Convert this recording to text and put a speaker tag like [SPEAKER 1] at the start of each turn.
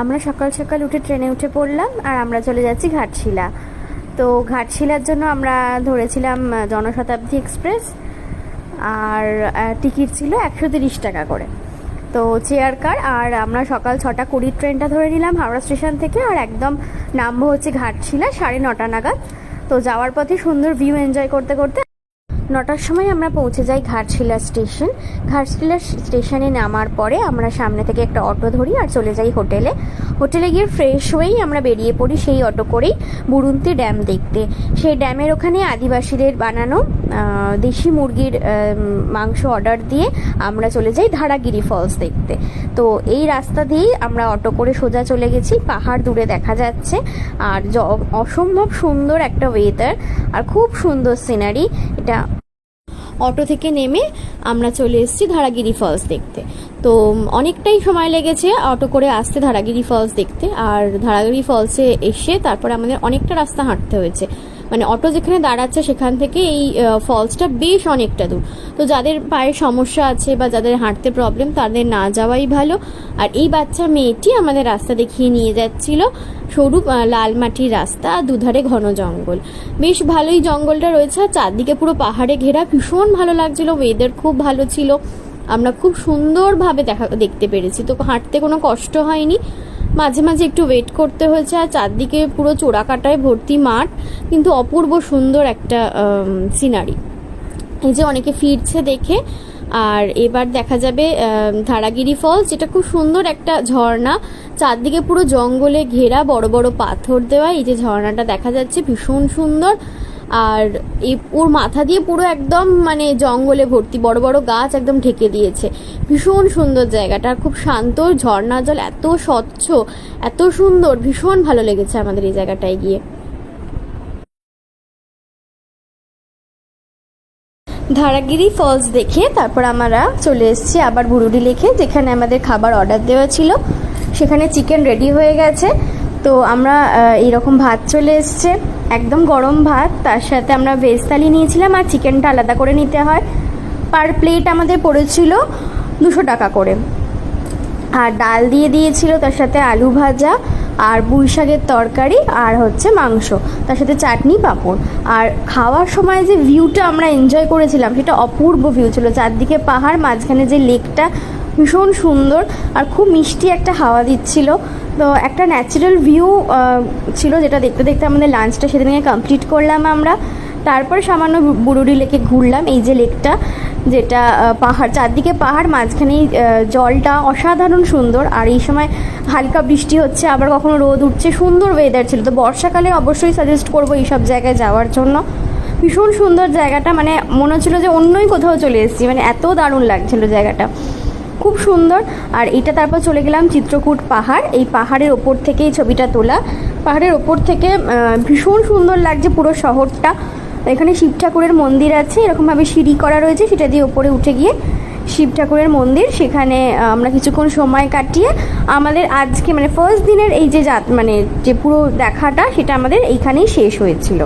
[SPEAKER 1] আমরা সকাল সকাল উঠে ট্রেনে উঠে পড়লাম আর আমরা চলে যাচ্ছি ঘাটশিলা। তো ঘাটশিলার জন্য আমরা ধরেছিলাম জনশতাব্দী এক্সপ্রেস আর টিকিট ছিল একশো তিরিশ টাকা করে। তো চেয়ার কার আর আমরা সকাল ছটা কুড়ির ট্রেনটা ধরে নিলাম হাওড়া স্টেশন থেকে আর একদম নামবো হচ্ছে ঘাটশিলা সাড়ে নটা নাগাদ। তো যাওয়ার পথে সুন্দর ভিউ এনজয় করতে করতে নটার সময় আমরা পৌঁছে যাই ঘাটশিলা স্টেশন। ঘাটশিলা স্টেশনে নামার পরে আমরা সামনে থেকে একটা অটো ধরি আর চলে যাই হোটেলে। হোটেলে গিয়ে ফ্রেশ হয়েই আমরা বেরিয়ে পড়ি সেই অটো করেই বুরুন্তি ড্যাম দেখতে। সেই ড্যামের ওখানে আদিবাসীদের বানানো দেশি মুরগির মাংস অর্ডার দিয়ে আমরা চলে যাই ধারাগিরি ফলস দেখতে। তো এই রাস্তা দিয়েই আমরা অটো করে সোজা চলে গেছি। পাহাড় দূরে দেখা যাচ্ছে। আর অসম্ভব সুন্দর একটা ওয়েদার আর খুব সুন্দর সিনারি এটা অটো থেকে নেমে আমরা চলে এসেছি ধারাগিরি ফলস দেখতে। তো অনেকটাই সময় লেগেছে অটো করে আসতে ধারাগিরি ফলস দেখতে। আর ধারাগিরি ফলসে এসে তারপরে আমাদের অনেকটা রাস্তা হাঁটতে হয়েছে। মানে অটো যেখানে দাঁড়াচ্ছে সেখান থেকে এই ফলসটা বেশ অনেকটা দূর। তো যাদের পায়ের সমস্যা আছে বা যাদের হাঁটতে প্রবলেম তাদের না যাওয়াই ভালো। আর এই বাচ্চা মেয়েটি আমাদের রাস্তা দেখিয়ে নিয়ে যাচ্ছিল সরু লাল মাটির রাস্তা, দুধারে ঘন জঙ্গল। বেশ ভালোই জঙ্গলটা রয়েছে, আর চারদিকে পুরো পাহাড়ে ঘেরা। ভীষণ ভালো লাগছিল ওয়েদার খুব ভালো ছিল। আমরা খুব সুন্দরভাবে দেখা, দেখতে পেরেছি। তো হাঁটতে কোনো কষ্ট হয়নি। মাঝে মাঝে একটু ওয়েট করতে হয়েছে আর চারদিকে পুরো চোরাকাটায় ভর্তি মাঠ, কিন্তু অপূর্ব সুন্দর একটা সিনারি এই যে অনেকে ফিরছে দেখে, আর এবার দেখা যাবে ধারাগিরি ফলস যেটা খুব সুন্দর একটা ঝর্ণা। চারদিকে পুরো জঙ্গলে ঘেরা বড় বড় পাথর দেওয়া, এই যে ঝর্ণাটা দেখা যাচ্ছে, ভীষণ সুন্দর। আর এই ওর মাথা দিয়ে পুরো একদম মানে জঙ্গলে ভর্তি, বড় বড় গাছ একদম ঢেকে দিয়েছে। ভীষণ সুন্দর জায়গাটা। আর খুব শান্ত ঝর্ণা জল এত স্বচ্ছ, এত সুন্দর, ভীষণ ভালো লেগেছে আমাদের এই জায়গাটায় গিয়ে। ধারাগিরি ফলস দেখে তারপর আমরা চলে এসেছি আবার বুরুডি লেখে যেখানে আমাদের খাবার অর্ডার দেওয়া ছিল। সেখানে চিকেন রেডি হয়ে গেছে। তো আমরা এইরকম ভাত চলে এসছে। একদম গরম ভাত, তার সাথে আমরা ভেজ থালি নিয়েছিলাম আর চিকেনটা আলাদা করে নিতে হয়। পার প্লেট আমাদের পড়েছিল দুশো টাকা করে। আর ডাল দিয়ে দিয়েছিল, তার সাথে আলু ভাজা, আর পুঁই শাকের তরকারি, আর হচ্ছে মাংস, তার সাথে চাটনি, পাঁপড়। আর খাওয়ার সময় যে ভিউটা আমরা এনজয় করেছিলাম, সেটা অপূর্ব ভিউ ছিল। চারদিকে পাহাড়, মাঝখানে যে লেকটা ভীষণ সুন্দর আর খুব মিষ্টি একটা হাওয়া দিচ্ছিল। তো একটা ন্যাচারাল ভিউ ছিল যেটা দেখতে দেখতে আমাদের লাঞ্চটা সেদিনকে কমপ্লিট করলাম আমরা। তারপর সামান্য বুরুডি লেকে ঘুরলাম, এই যে লেকটা, যেটা পাহাড়, চারদিকে পাহাড় মাঝখানে জলটা অসাধারণ সুন্দর। আর এই সময় হালকা বৃষ্টি হচ্ছে, আবার কখনো রোদ উঠছে, সুন্দর ওয়েদার ছিল। তো বর্ষাকালে অবশ্যই সাজেস্ট করব এইসব জায়গায় যাওয়ার জন্য। ভীষণ সুন্দর জায়গাটা মানে মনে হচ্ছিল যে অন্যই কোথাও চলে এসেছি। মানে এত দারুণ লাগছিল জায়গাটা। খুব সুন্দর। আর এটা তারপর চলে গেলাম চিত্রকূট পাহাড়। এই পাহাড়ের ওপর থেকে এই ছবিটা তোলা। পাহাড়ের ওপর থেকে ভীষণ সুন্দর লাগছে পুরো শহরটা। এখানে শিব ঠাকুরের মন্দির আছে। এরকমভাবে সিঁড়ি করা রয়েছে, সেটা দিয়ে ওপরে উঠে গিয়ে শিব ঠাকুরের মন্দির। সেখানে আমরা কিছুক্ষণ সময় কাটিয়ে আমাদের আজকে মানে ফার্স্ট দিনের এই যে যাত মানে যে পুরো দেখাটা, সেটা আমাদের এইখানেই শেষ হয়েছিল।